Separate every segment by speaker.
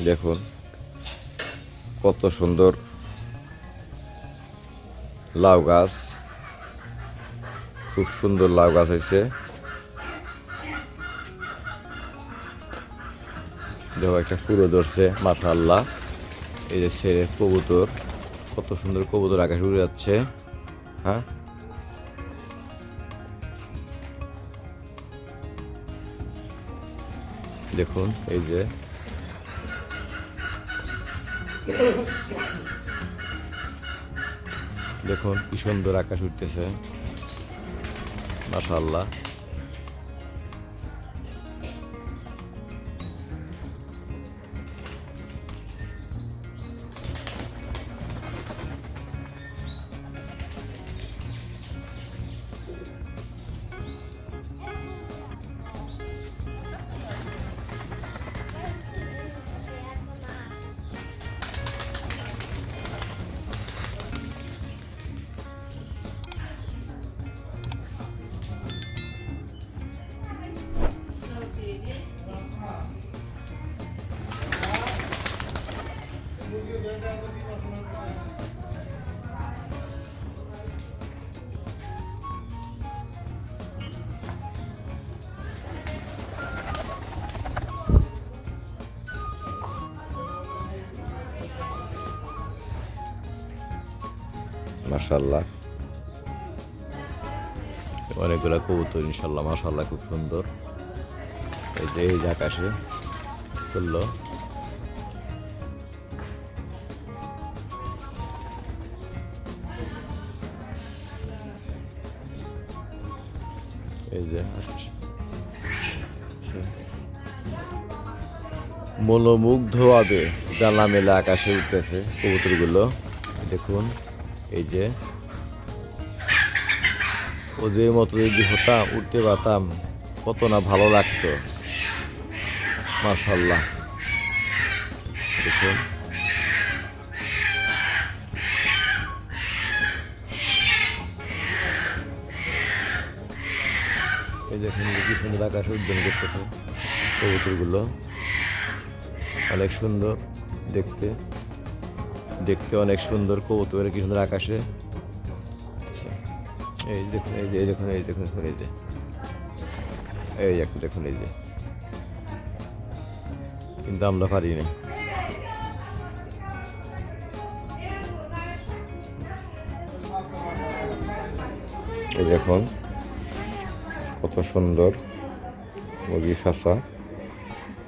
Speaker 1: দেখুন, কত সুন্দর লাউ গাছ। খুব সুন্দর লাউ গাছ হয়েছে। দেখো, একটা ফুলও ধরছে মাথা আল্লাহ। এই যে ছেড়ে কবুতর, কত সুন্দর কবুতর আকাশে উড়ে যাচ্ছে। হ্যাঁ? দেখুন, এই যে দেখুন কি সুন্দর আকাশ উঠতেছে। মাশাআল্লাহ। মাশাআল্লাহ। অনেকগুলো কবুতর ইনশাল্লাহ মাশাআল্লাহ খুব সুন্দর। এই যে, এই আকাশে করল এই যে, আকাশ। মনোমুগ্ধ হবে জানলা মেলা আকাশে উঠতেছে কবুতরগুলো। দেখুন। এই যে, ওদের মতো যদি হতাম, উঠতে পারতাম, কত না ভালো লাগতো। মার্শাল্লাহ দেখুন। এই দেখুন কি সুন্দর আকাশ উদ্যান করতেছে। কবুতরগুলো। অনেক সুন্দর দেখতে। দেখতে অনেক সুন্দর কবুতরের কি সুন্দর আকাশে। এই দেখুন, এই যে, এই দেখুন এই দেখুন, এই যে। এই একটা দেখুন, এই যে। কিন্তু আমরা পারি না। এই দেখুন, কত সুন্দর মুরগি খাসা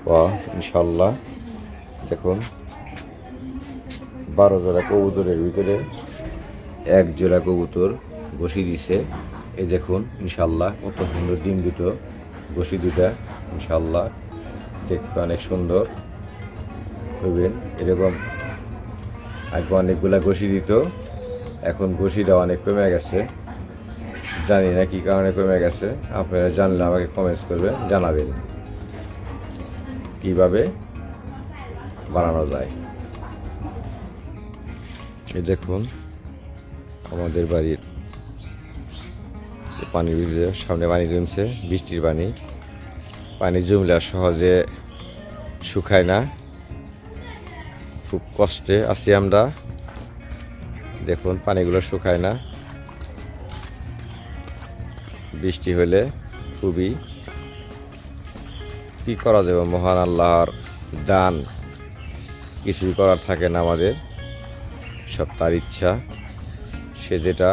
Speaker 1: বা ইনশাল্লাহ, দেখুন। বারো জোড়া কবুতরের ভিতরে এক জোড়া কবুতর বসি দিছে। এই দেখুন, ইনশাল্লাহ, কত সুন্দর ডিম দুটো বসি দুটা, ইনশাল্লাহ, দেখতে অনেক সুন্দর। হইবেন, এরকম আগে অনেকগুলা ঘষি দিত, এখন ঘষিটা অনেক কমে গেছে। জানি না কি কারণে কমে গেছে, আপনারা জানলে আমাকে কমেন্টস করবেন, জানাবেন। কীভাবে বাড়ানো যায়। দেখুন, আমাদের বাড়ির পানি সামনে পানি জমছে, বৃষ্টির পানি। পানি জমলে সহজে শুকায় না। খুব কষ্টে আছি আমরা। দেখুন, পানিগুলো শুকায় না। বৃষ্টি হলে খুবই কি করা যাবে? মহান আল্লাহর দান। কিছুই করার থাকে না আমাদের। সব তার ইচ্ছা। সে যেটা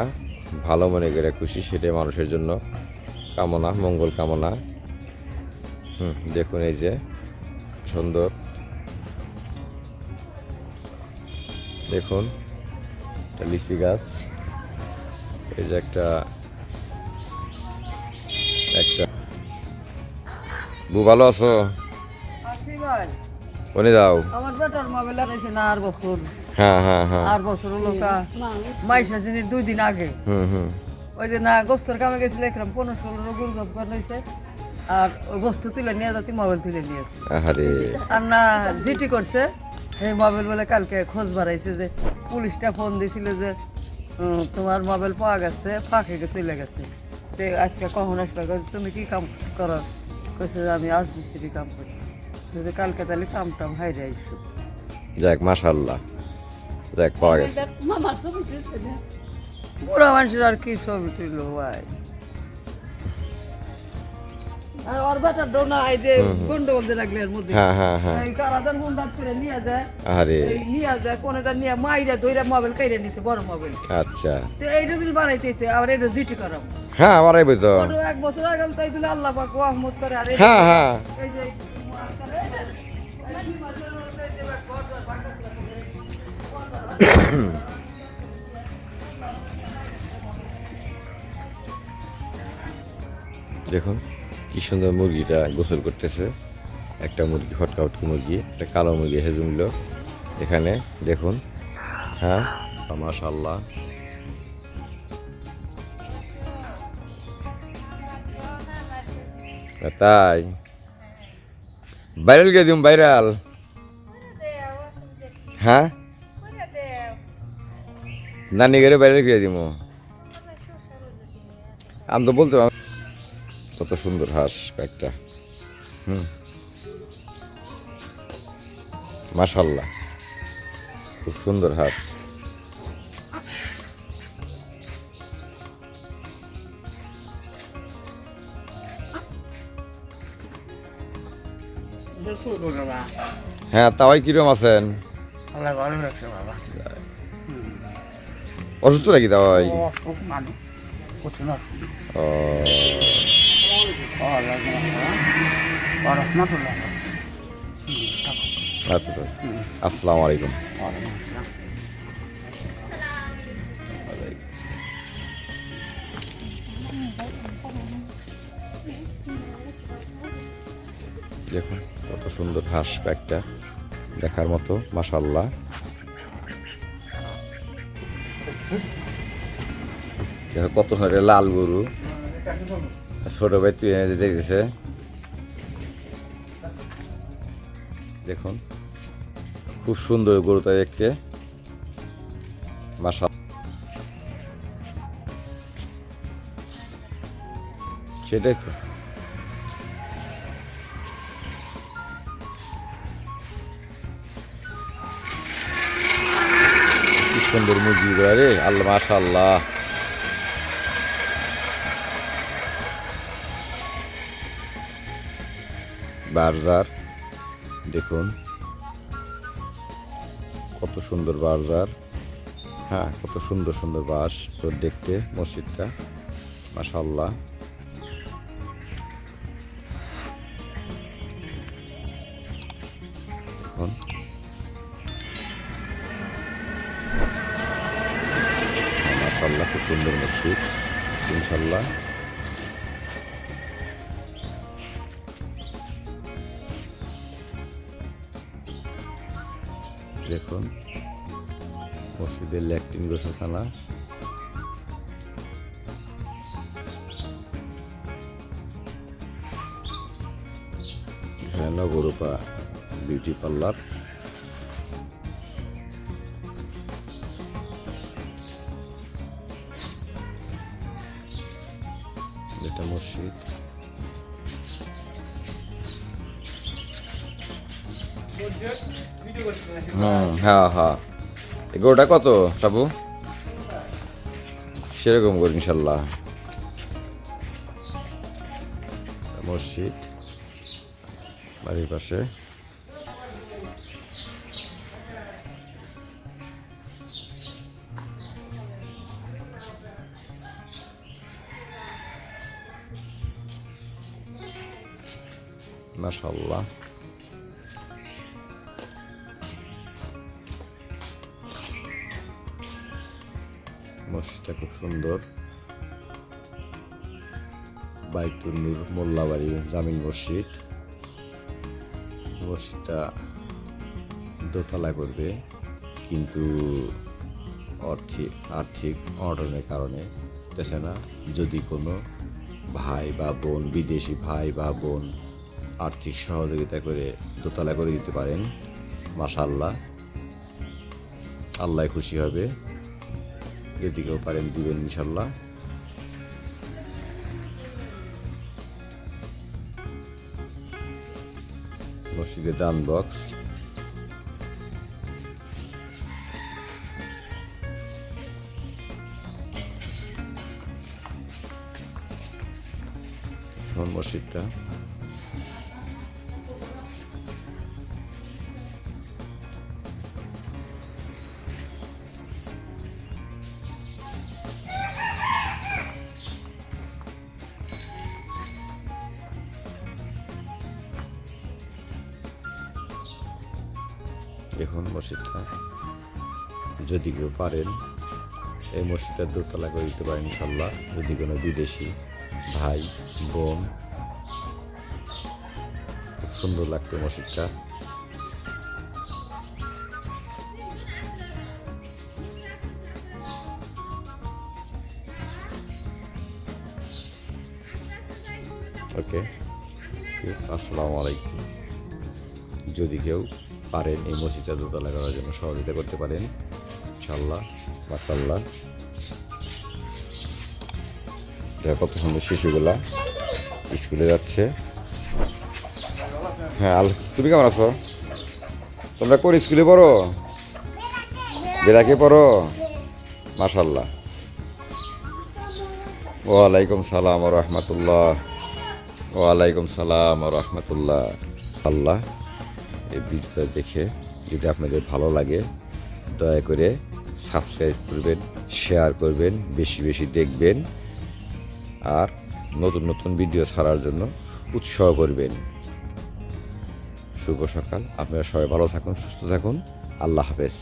Speaker 1: ভালো মনে করে খুশি সেটাই মানুষের জন্য কামনা মঙ্গল কামনা। হুম দেখুন এই যে সুন্দর। দেখুন একটা লিচি গাছ। এই যে একটা একটা। বু ভালো আছো? কোনে যাও।
Speaker 2: আমার বেটার মোবাইল লাগাইছে না আর বছর
Speaker 1: হ্যাঁ হ্যাঁ হ্যাঁ।
Speaker 2: আর বছর মাইশা দুই দিন আগে।
Speaker 1: হুম হুম।
Speaker 2: ওই যে না গোস্তর কামে গেছিল একরম পনেরো ষোলো গপ হয়েছে আর ওই গোস্ত তুলে নিয়ে যাতে মোবাইল তুলে নিয়ে আসছে
Speaker 1: আরে
Speaker 2: আর না জিটি করছে এই মোবাইল বলে কালকে খোঁজ বাড়াইছে যে পুলিশটা ফোন দিছিল যে তোমার মোবাইল পাওয়া গেছে ফাঁকে গেছে চলে গেছে। তো আজকে কখন আসলে? তুমি কি কাম করো? কইছে যে আমি আজ মিস্ত্রি কাম করি যদি কালকে তাহলে কাম টাম হাইরে আইসো।
Speaker 1: যাক মাশাল্লাহ যাক পাওয়া গেছে
Speaker 2: বুড়া মানুষের আর কি ছবি তুলল ভাই আর ওর বেটার ডোনা এই যে গন্ডগোল যে রাখলে এর মধ্যে
Speaker 1: হ্যাঁ হ্যাঁ হ্যাঁ
Speaker 2: এই কারাদান গুন্ডা করে নিয়ে যায়
Speaker 1: আরে
Speaker 2: নিয়ে যায় কোনে তার নিয়ে মাইরা দইরা মোবাইল কাইরে নিছে বড় মোবাইল
Speaker 1: আচ্ছা
Speaker 2: তো বানাইতেছে আর এটা জিটি করাম
Speaker 1: হ্যাঁ আমার এই
Speaker 2: এক বছর আগে তাই দিলে আল্লাহ পাক রহমত করে আর
Speaker 1: হ্যাঁ হ্যাঁ দেখুন কি সুন্দর মুরগিটা গোসল করতেছে। একটা মুরগি ফটকা উটকি মুরগি একটা কালো মুরগি হেজুমলো এখানে দেখুন হ্যাঁ মাশাল্লাহ তাই। ভাইরাল গিয়ে দিম ভাইরাল? হ্যাঁ? নানি ঘরে বাইরে করে দিব আমি তো বলতে কত সুন্দর হাঁস কয়েকটা হুম। মাশাল্লাহ খুব সুন্দর হাঁস। হ্যাঁ তাওয়াই কিরম আছেন?
Speaker 3: আল্লাহ ভালো রাখছে বাবা।
Speaker 1: অসুস্থ নাকি
Speaker 3: আল্লাহ রহমতুল্লাহ
Speaker 1: আচ্ছা তো আসসালামু আলাইকুম দেখুন, কত সুন্দর হাঁস কয়েকটা দেখার মতো মাশাল্লাহ দেখো কত সারে লাল গরু। ছোট ভাই তুই এনে দেখুন, খুব সুন্দর গরুটা দেখতে। মাশা সেটাই তো। সুন্দর মুরগি রে আল্লাহ মাশা আল্লাহ বার্জার, দেখুন। কত সুন্দর বার্জার। হ্যাঁ কত সুন্দর সুন্দর বাস দেখতে মসজিদটা মাশাল্লাহ মাশাল্লাহ খুব সুন্দর মসজিদ ইনশাল্লাহ দেখুন মসজিদের ল্যাট্রিন গোসলখানা নগরূপা বিউটি পার্লার এটা মসজিদ। হুম হ্যাঁ হ্যাঁ। গরুটা কত সাবু? সেরকম করি ইনশাল্লাহ। মসজিদ বাড়ির পাশে। মাশাল্লাহ মসজিদটা খুব সুন্দর। বাইতুল নূর মোল্লাবাড়ি জামিল মসজিদ। মসজিদটা দোতলা করবে, কিন্তু আর্থিক আর্থিক অনটনের কারণে দেশে না। যদি কোনো ভাই বা বোন, বিদেশি ভাই বা বোন আর্থিক সহযোগিতা করে দোতলা করে দিতে পারেন। মাশাল্লাহ আল্লাহ খুশি হবে। যদি কেউ পারেন দিবেন ইনশাল্লাহ মসজিদের দান বক্স। মসজিদটা। দেখুন মসজিদটা। যদি কেউ পারেন, এই মসজিদটা দোতলা করে দিতে পারেন ইনশাল্লাহ যদি কোনো বিদেশি ভাই, বোন, খুব সুন্দর লাগতো মসজিদটা। ওকে, আসসালামু আলাইকুম। যদি কেউ পারেন এই মসজিদটা দোতলা করার জন্য, সহযোগিতা করতে পারেন। ইনশাল্লাহ মাসাল্লাহ কত সুন্দর শিশুগুলা স্কুলে যাচ্ছে। হ্যাঁ আল তুমি কেমন আছো? তোমরা কোন স্কুলে পড়ো? বেড়াকে পড়ো? মাসাল্লাহ ওয়ালাইকুম সালাম রহমতুল্লাহ। ওয়ালাইকুম সালাম রহমতুল্লাহ। আল্লাহ। এই ভিডিওটা দেখে যদি আপনাদের ভালো লাগে, দয়া করে সাবস্ক্রাইব করবেন শেয়ার করবেন, বেশি বেশি দেখবেন আর নতুন নতুন ভিডিও ছাড়ার জন্য উৎসাহ করবেন। শুভ সকাল, আপনারা সবাই ভালো থাকুন, সুস্থ থাকুন, আল্লাহ হাফেজ।